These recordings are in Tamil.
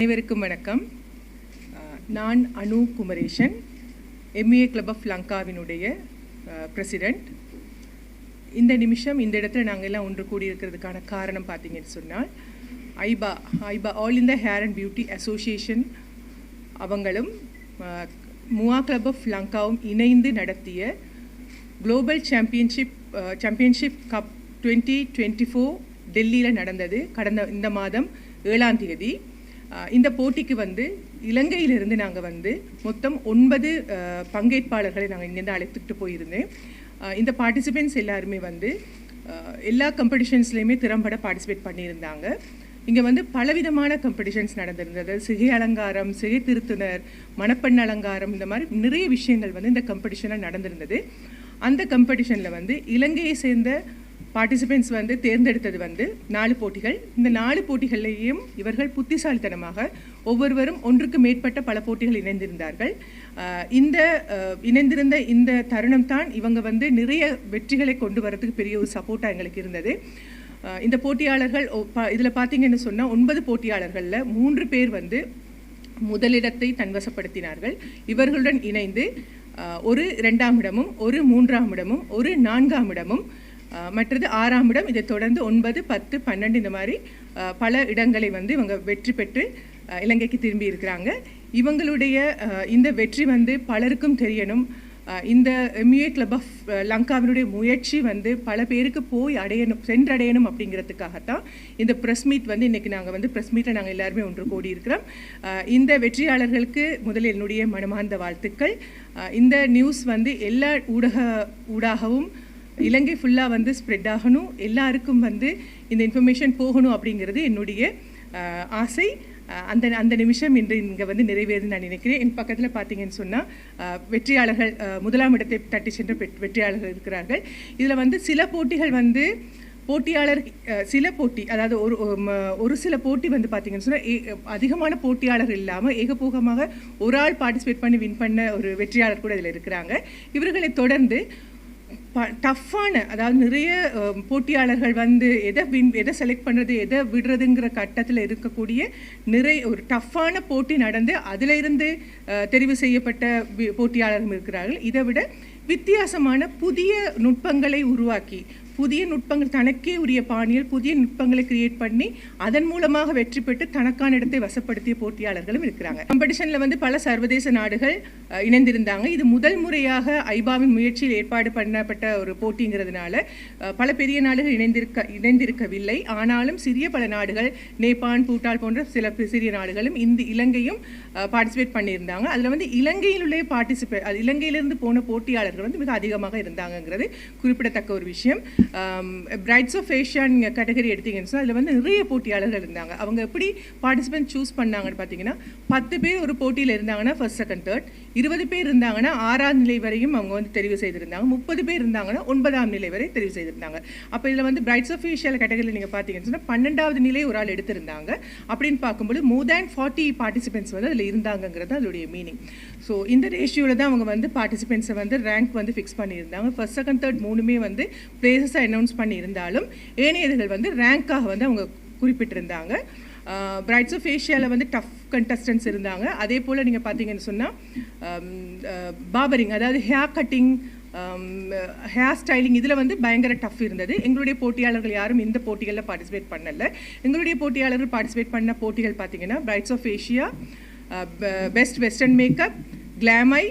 அனைவருக்கும் வணக்கம். நான் Anu Kumaresan MA club of லங்காவினுடைய president இந்த நிமிஷம் இந்த இடத்துல நாங்கள் எல்லாம் ஒன்று கூடியிருக்கிறதுக்கான காரணம் பார்த்தீங்கன்னு சொன்னால் ஐபா ஐபா all India hair and beauty association அவங்களும் முவா கிளப் ஆஃப் லங்காவும் இணைந்து நடத்திய global championship championship cup twenty twenty four டெல்லியில் நடந்தது. கடந்த இந்த மாதம் ஏழாம் தேதி. இந்த போட்டிக்கு வந்து இலங்கையிலிருந்து நாங்கள் வந்து மொத்தம் ஒன்பது பங்கேற்பாளர்களை நாங்கள் இங்கேருந்து அழைத்துட்டு போயிருந்தேன். இந்த பார்ட்டிசிபெண்ட்ஸ் எல்லாருமே வந்து எல்லா காம்படிஷன்ஸ்லையுமே திறம்பட பார்ட்டிசிபேட் பண்ணியிருந்தாங்க. இங்கே வந்து பலவிதமான காம்படிஷன்ஸ் நடந்திருந்தது. சிகை அலங்காரம் சிகை திருத்துனர் மணப்பெண் அலங்காரம் இந்த மாதிரி நிறைய விஷயங்கள் வந்து இந்த காம்படிஷனில் நடந்திருந்தது. அந்த காம்படிஷனில் வந்து இலங்கையை சேர்ந்த பார்ட்டிசிபெண்ட்ஸ் வந்து தேர்ந்தெடுத்தது வந்து நாலு போட்டிகள். இந்த நாலு போட்டிகள்லேயும் இவர்கள் புத்திசாலித்தனமாக ஒவ்வொருவரும் ஒன்றுக்கு மேற்பட்ட பல போட்டிகள் இணைந்திருந்தார்கள். இந்த இணைந்திருந்த இந்த தருணம் தான் இவங்க வந்து நிறைய வெற்றிகளை கொண்டு வரதுக்கு பெரிய ஒரு சப்போர்ட்டாக எங்களுக்கு இருந்தது. இந்த போட்டியாளர்கள் இதில் பார்த்தீங்கன்னு சொன்னால் ஒன்பது போட்டியாளர்களில் மூன்று பேர் வந்து முதலிடத்தை தன்வசப்படுத்தினார்கள். இவர்களுடன் இணைந்து ஒரு இரண்டாம் இடமும் ஒரு மூன்றாம் இடமும் ஒரு நான்காம் இடமும் மற்றது ஆறாம் இடம் இதை தொடர்ந்து ஒன்பது பத்து பன்னெண்டு இந்த மாதிரி பல இடங்களை வந்து இவங்க வெற்றி பெற்று இலங்கைக்கு திரும்பி இருக்கிறாங்க. இவங்களுடைய இந்த வெற்றி வந்து பலருக்கும் தெரியணும். இந்த எம்யூஏ கிளப் ஆஃப் லங்காவினுடைய முயற்சி வந்து பல பேருக்கு போய் அடையணும் சென்றடையணும் அப்படிங்கிறதுக்காகத்தான் இந்த ப்ரெஸ் மீட் வந்து இன்றைக்கி நாங்கள் வந்து ப்ரெஸ் மீட்டில் நாங்கள் எல்லாருமே ஒன்று கூடி இருக்கிறோம் இந்த வெற்றியாளர்களுக்கு முதலில் என்னுடைய மனமார்ந்த வாழ்த்துக்கள். இந்த நியூஸ் வந்து எல்லா ஊடக ஊடாகவும் இலங்கை ஃபுல்லாக வந்து ஸ்ப்ரெட் ஆகணும். எல்லாருக்கும் வந்து இந்த இன்ஃபர்மேஷன் போகணும் அப்படிங்கிறது என்னுடைய ஆசை. அந்த அந்த நிமிஷம் இன்று இங்கே வந்து நிறைவேறுது நான் நினைக்கிறேன். என் பக்கத்தில் பார்த்தீங்கன்னு சொன்னால் வெற்றியாளர்கள் முதலாம் இடத்தை தட்டி சென்ற வெற்றியாளர்கள் இருக்கிறார்கள். இதில் வந்து சில போட்டிகள் வந்து போட்டியாளர் சில போட்டி அதாவது ஒரு ஒரு ஒரு சில போட்டி வந்து பார்த்தீங்கன்னு சொன்னால் அதிகமான போட்டியாளர் இல்லாமல் ஏகபோகமாக ஒரு ஆள் பார்ட்டிசிபேட் பண்ணி வின் பண்ண ஒரு வெற்றியாளர் கூட இதில் இருக்கிறாங்க. இவர்களை தொடர்ந்து டஃப்பான அதாவது நிறைய போட்டியாளர்கள் வந்து எதை வின் எதை செலக்ட் பண்ணுறது எதை விடுறதுங்கிற கட்டத்தில் இருக்கக்கூடிய நிறைய ஒரு டஃப்பான போட்டி நடந்து அதிலிருந்து தெரிவு செய்யப்பட்ட போட்டியாளர்கள் இருக்கிறார்கள். இதை விட வித்தியாசமான புதிய நுட்பங்களை உருவாக்கி புதிய நுட்பங்கள் தனக்கே உரிய பாணியில் புதிய நுட்பங்களை கிரியேட் பண்ணி அதன் மூலமாக வெற்றி பெற்று தனக்கான இடத்தை வசப்படுத்திய போட்டியாளர்களும் இருக்கிறாங்க. காம்படிஷனில் வந்து பல சர்வதேச நாடுகள் இணைந்திருந்தாங்க. இது முதல் முறையாக ஐபாவின் முயற்சியில் ஏற்பாடு பண்ணப்பட்ட ஒரு போட்டிங்கிறதுனால பல பெரிய நாடுகள் இணைந்திருக்க இணைந்திருக்கவில்லை. ஆனாலும் சிறிய பல நாடுகள் நேபாள் பூட்டால் போன்ற சில சிறிய நாடுகளும் இந்த இலங்கையும் பார்ட்டிசிபேட் பண்ணியிருந்தாங்க. அதில் வந்து இலங்கையிலுள்ளே பார்ட்டிசிபேட் அது இலங்கையிலிருந்து போன போட்டியாளர்கள் வந்து மிக அதிகமாக இருந்தாங்கங்கிறது குறிப்பிடத்தக்க ஒரு விஷயம். பிரைட்ஸ் ஆஃப் ஏஷியான் கேட்டகரி எடுத்தீங்கன்னு சொன்னால் அதில் வந்து நிறைய போட்டியாளர்கள் இருந்தாங்க. அவங்க எப்படி பார்ட்டிசிபென்ட் சூஸ் பண்ணாங்கன்னு பார்த்தீங்கன்னா பத்து பேர் ஒரு போட்டியில் இருந்தாங்கன்னா ஃபர்ஸ்ட் செகண்ட் தேர்ட் இருபது பேர் இருந்தாங்கன்னா ஆறாம் நிலை வரையும் அவங்க வந்து தெரிவு செய்திருந்தாங்க. முப்பது பேர் இருந்தாங்கன்னா ஒன்பதாம் நிலை வரை தெரிவு செய்திருந்தாங்க. அப்போ இதில் வந்து பிரைட்ஸ் ஆஃப் ஏஷியாவில் கேட்டகரியில் நீங்கள் பார்த்தீங்கன்னு சொன்னால் பன்னெண்டாவது நிலை ஒரு ஆள் எடுத்திருந்தாங்க. அப்படின்னு பார்க்கும்போது மோர் தேன் ஃபார்ட்டி பார்ட்டிசிபென்ட்ஸ் வந்து அதில் இருந்தாங்கங்கிறது அதோடைய மீனிங் ஸோ இந்த ரேஷியோவில் தான் அவங்க வந்து பார்ட்டிசிபென்ட்ஸை வந்து ரேங்க் வந்து ஃபிக்ஸ் பண்ணியிருந்தாங்க. ஃபர்ஸ்ட் செகண்ட் தேர்ட் மூணுமே வந்து பிளேசஸை அனௌன்ஸ் பண்ணியிருந்தாலும் ஏனையர்கள் வந்து ரேங்காக வந்து அவங்க குறிப்பிட்டிருந்தாங்க. பிரைட்ஸ் ஆஃப் ஏஷியாவில் வந்து டஃப் கண்டஸ்டன்ஸ் இருந்தாங்க. அதே போல் நீங்கள் பார்த்தீங்கன்னு சொன்னால் பாபரிங் அதாவது ஹேர் கட்டிங் ஹேர் ஸ்டைலிங் இதில் வந்து பயங்கர டஃப் இருந்தது. எங்களுடைய போட்டியாளர்கள் யாரும் இந்த போட்டிகளில் பார்ட்டிசிபேட் பண்ணல. எங்களுடைய போட்டியாளர்கள் பார்ட்டிசிபேட் பண்ண போட்டிகள் பார்த்தீங்கன்னா brides of Asia best western makeup கிளாமை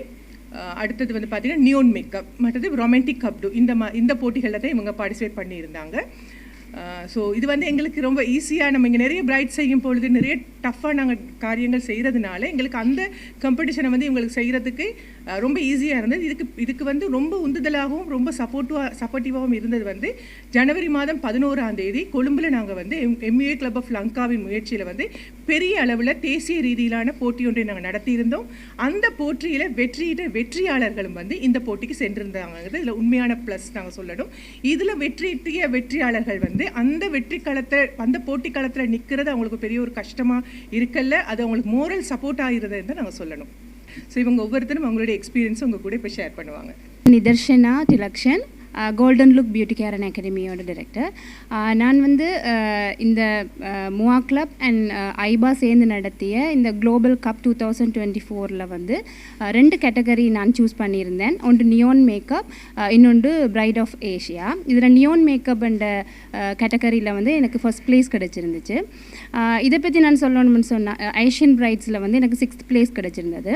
அடுத்தது வந்து பார்த்தீங்கன்னா நியோன் மேக்கப் மற்றது ரொமான்டிக் கப்டு இந்த மா இந்த போட்டிகளில் தான் இவங்க பார்ட்டிசிபேட் பண்ணியிருந்தாங்க. ஸோ இது வந்து எங்களுக்கு ரொம்ப ஈஸியாக நம்ம இங்கே நிறைய பிரைட் செய்யும் பொழுது நிறைய டஃப்பாக நாங்கள் காரியங்கள் செய்கிறதுனால எங்களுக்கு அந்த காம்படிஷனை வந்து இவங்களுக்கு செய்கிறதுக்கு ரொம்ப ஈஸியாக இருந்தது. இதுக்கு இதுக்கு வந்து ரொம்ப உந்துதலாகவும் ரொம்ப சப்போர்ட்டிவாக சப்போர்ட்டிவாகவும் இருந்தது வந்து ஜனவரி மாதம் பதினோராம் தேதி. கொழும்பில் நாங்கள் வந்து எம் எம்ஏ கிளப் ஆஃப் லங்காவின் முயற்சியில் வந்து பெரிய அளவில் தேசிய ரீதியிலான போட்டி ஒன்றை நாங்கள் நடத்தியிருந்தோம். அந்த போட்டியில் வெற்றியிட வெற்றியாளர்களும் வந்து இந்த போட்டிக்கு சென்றிருந்தாங்க இதில் உண்மையான ப்ளஸ் நாங்கள் சொல்லணும். இதில் வெற்றியிட்டிய வெற்றியாளர்கள் வந்து அந்த வெற்றி களத்தை அந்த போட்டி களத்தில் நிற்கிறது அவங்களுக்கு பெரிய ஒரு கஷ்டமாக இருக்கல்ல. அது அவங்களுக்கு மோரல் சப்போர்ட் ஆகிறதுன்னு தான் நாங்கள் சொல்லணும். ஸோ இவங்க ஒவ்வொருத்தரும் அவங்களுடைய எக்ஸ்பீரியன்ஸும் உங்கள் கூட இப்போ ஷேர் பண்ணுவாங்க. Nitharshana Thilakshan golden look beauty care and அகாடமியோட director நான் வந்து இந்த முவா கிளப் அண்ட் ஐபா சேர்ந்து நடத்திய இந்த global cup two thousand twenty ஃபோரில் வந்து ரெண்டு கேட்டகரி நான் சூஸ் பண்ணியிருந்தேன். ஒன்று நியோன் மேக்கப் இன்னொன்று பிரைட் ஆஃப் ஏஷியா இதில் நியோன் மேக்கப் என்ற கேட்டகரியில் வந்து எனக்கு ஃபர்ஸ்ட் ப்ளேஸ் கிடச்சிருந்துச்சு. இதை பற்றி நான் சொல்லணும்னு சொன்னால் ஏஷியன் பிரைட்ஸில் வந்து எனக்கு சிக்ஸ்த் ப்ளேஸ் கிடச்சிருந்தது.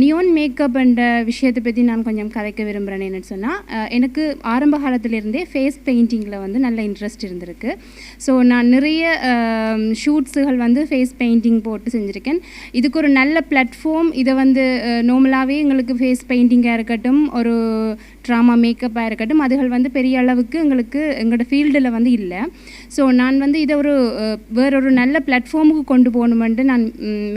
நியோன் மேக்கப் என்ற விஷயத்தை பற்றி நான் கொஞ்சம் கதைக்க விரும்புகிறேன் என்னன்னு சொன்னால் எனக்கு ஆரம்ப காலத்திலிருந்தே ஃபேஸ் பெயிண்டிங்கில் வந்து நல்ல இன்ட்ரெஸ்ட் இருந்திருக்கு. ஸோ நான் நிறைய ஷூட்ஸுகள் வந்து ஃபேஸ் பெயிண்டிங் போட்டு செஞ்சுருக்கேன். இதுக்கு ஒரு நல்ல பிளாட்ஃபார்ம் இதை வந்து நார்மலாகவே எங்களுக்கு ஃபேஸ் பெயிண்டிங்காக இருக்கட்டும் ஒரு ட்ராமா மேக்கப்பாக இருக்கட்டும் அதுகள் வந்து பெரிய அளவுக்கு எங்களுக்கு எங்களோட ஃபீல்டில் வந்து இல்லை. ஸோ நான் வந்து இதை ஒரு வேறொரு நல்ல பிளாட்ஃபார்முக்கு கொண்டு போகணுமென்ட்டு நான்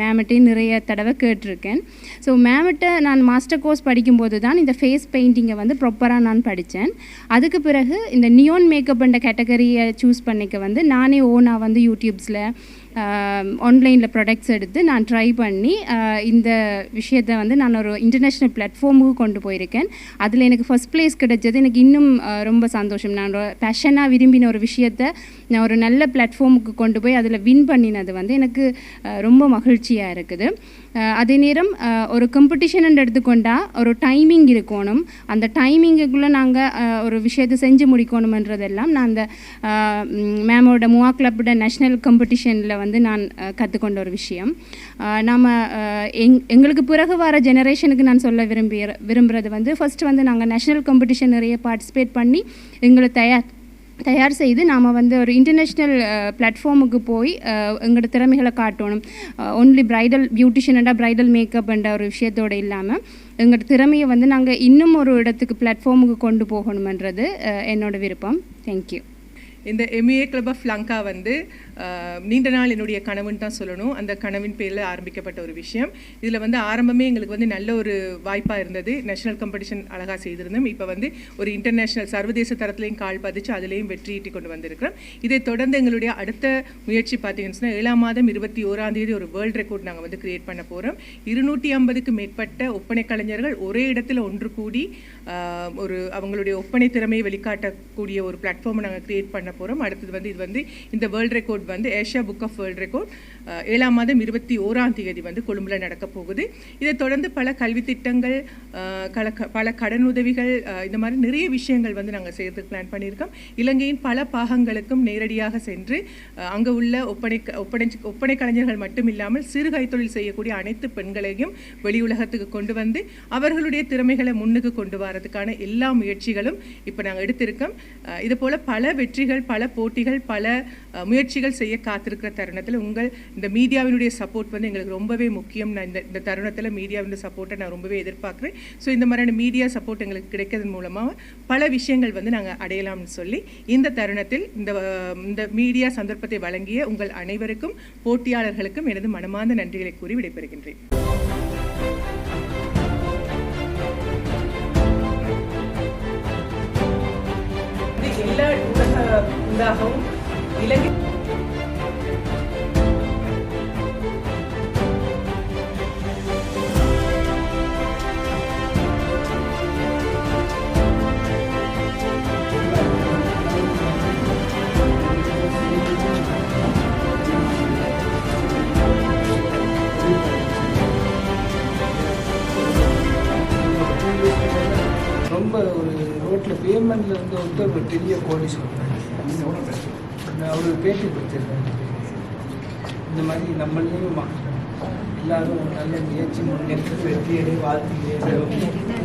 மேமிட்டையும் நிறைய தடவை கேட்டிருக்கேன். ஸோ மேமிட்ட நான் மாஸ்டர் கோர்ஸ் படிக்கும்போது தான் இந்த ஃபேஸ் பெயிண்டிங்கை வந்து ப்ராப்பராக நான் படித்தேன் அதுக்கு பிறகு இந்த நியோன் மேக்கப்ன்ற கேட்டகரியை சூஸ் பண்ணிக்க வந்து நானே ஓனாக வந்து யூடியூப்ஸில் ஆன்லைனில் ப்ராடக்ட்ஸ் எடுத்து நான் ட்ரை பண்ணி இந்த விஷயத்தை வந்து நான் ஒரு இன்டர்நேஷ்னல் பிளாட்ஃபார்முக்கு கொண்டு போயிருக்கேன். அதில் எனக்கு ஃபர்ஸ்ட் ப்ளேஸ் கிடைச்சது. எனக்கு இன்னும் ரொம்ப சந்தோஷம். நான் பேஷனாக விரும்பின ஒரு விஷயத்தை நான் ஒரு நல்ல பிளாட்ஃபார்முக்கு கொண்டு போய் அதில் வின் பண்ணினது வந்து எனக்கு ரொம்ப மகிழ்ச்சியாக இருக்குது. அதே நேரம் ஒரு கம்படிஷன் எடுத்துக்கொண்டால் ஒரு டைமிங் இருக்கணும். அந்த டைமிங்குக்குள்ளே நாங்கள் ஒரு விஷயத்தை செஞ்சு முடிக்கணுமன்றதெல்லாம் நான் அந்த மேமோட முவா கிளப்போட நேஷ்னல் கம்படிஷனில் வந்து நான் கற்றுக்கொண்ட ஒரு விஷயம். நாம் எங் எங்களுக்கு பிறகு வர ஜெனரேஷனுக்கு நான் சொல்ல விரும்புகிற விரும்புகிறது வந்து ஃபர்ஸ்ட் வந்து நாங்கள் நேஷ்னல் காம்படிஷன் நிறைய பார்ட்டிசிபேட் பண்ணி எங்களை தயார் தயார் செய்து நாம் வந்து ஒரு இன்டர்நேஷ்னல் பிளாட்ஃபார்முக்கு போய் எங்களோட திறமைகளை காட்டணும். ஒன்லி பிரைடல் பியூட்டிஷியனடா பிரைடல் மேக்கப்ன்ற ஒரு விஷயத்தோடு இல்லாமல் எங்களோட திறமையை வந்து நாங்கள் இன்னும் ஒரு இடத்துக்கு பிளாட்ஃபார்முக்கு கொண்டு போகணுமன்றது என்னோடய என்னோட விருப்பம். தேங்க்யூ இந்த எம்ஏ கிளப் ஆஃப் லங்கா வந்து நீண்ட நாள் என்னுடைய கனவுன்னு தான் சொல்லணும். அந்த கனவின் பேரில் ஆரம்பிக்கப்பட்ட ஒரு விஷயம். இதில் வந்து ஆரம்பமே எங்களுக்கு வந்து நல்ல ஒரு வாய்ப்பாக இருந்தது. நேஷனல் காம்படிஷன் அழகாக செய்திருந்தோம். இப்போ வந்து ஒரு இன்டர்நேஷனல் சர்வதேச தரத்துலையும் கால் பதிச்சு அதுலேயும் வெற்றியீட்டி கொண்டு வந்திருக்கிறோம். இதை தொடர்ந்து எங்களுடைய அடுத்த முயற்சி பார்த்தீங்கன்னு சொன்னால் ஏழாம் மாதம் இருபத்தி ஓராம் தேதி ஒரு வேர்ல்ட் ரெக்கார்ட் நாங்கள் வந்து கிரியேட் பண்ண போகிறோம் இருநூற்றி ஐம்பதுக்கு மேற்பட்ட ஒப்பனை கலைஞர்கள் ஒரே இடத்துல ஒன்று கூடி ஒரு அவங்களுடைய ஒப்பனை திறமையை வெளிக்காட்டக்கூடிய ஒரு பிளாட்ஃபார்மை நாங்கள் கிரியேட் பண்ண போகிறோம் அடுத்தது வந்து இது வந்து இந்த வேர்ல்ட் ரெக்கார்ட் வந்து Asia book of world record ஏழாம் மாதம் இருபத்தி ஓராம் தேதி வந்து கொழும்புல நடக்க போகுது. இதை தொடர்ந்து பல கல்வி திட்டங்கள் கல பல கடன் உதவிகள் இந்த மாதிரி நிறைய விஷயங்கள் வந்து நாங்கள் செய்யறதுக்கு பிளான் பண்ணியிருக்கோம். இலங்கையின் பல பாகங்களுக்கும் நேரடியாக சென்று அங்கே உள்ள ஒப்பனை ஒப்பனை ஒப்பனை கலைஞர்கள் மட்டும் இல்லாமல் சிறு கைத்தொழில் செய்யக்கூடிய அனைத்து பெண்களையும் வெளி உலகத்துக்கு கொண்டு வந்து அவர்களுடைய திறமைகளை முன்னுக்கு கொண்டு வரதுக்கான எல்லா முயற்சிகளும் இப்போ நாங்கள் எடுத்திருக்கோம். இது போல் பல வெற்றிகள் பல போட்டிகள் பல முயற்சிகள் செய்ய காத்திருக்கிற தருணத்தில் உங்கள் இந்த மீடியாவினுடைய சப்போர்ட் வந்து எங்களுக்கு ரொம்பவே முக்கியம். நான் இந்த இந்த தருணத்தில் மீடியாவினுடைய சப்போர்ட்டை நான் ரொம்பவே எதிர்பார்க்குறேன். ஸோ இந்த மாதிரியான மீடியா சப்போர்ட் எங்களுக்கு கிடைக்கிறதன் மூலமாக பல விஷயங்கள் வந்து நாங்கள் அடையலாம்னு சொல்லி இந்த தருணத்தில் இந்த இந்த மீடியா சந்தர்ப்பத்தை வழங்கிய உங்கள் அனைவருக்கும் போட்டியாளர்களுக்கும் எனது மனமார்ந்த நன்றிகளை கூறி விடைபெறுகின்றேன். எல்லா உலக உண்டாகவும் இலங்கை ரோட்டில் வந்து இருந்து வந்து ஒரு பெரிய கோடீஸ்வரர் அவர் பேட்டி கொடுத்துருக்காரு இந்த மாதிரி நம்மளையும் எல்லாரும் நல்ல முயற்சி முன்னெடுத்து வெற்றியடை வாழ்த்து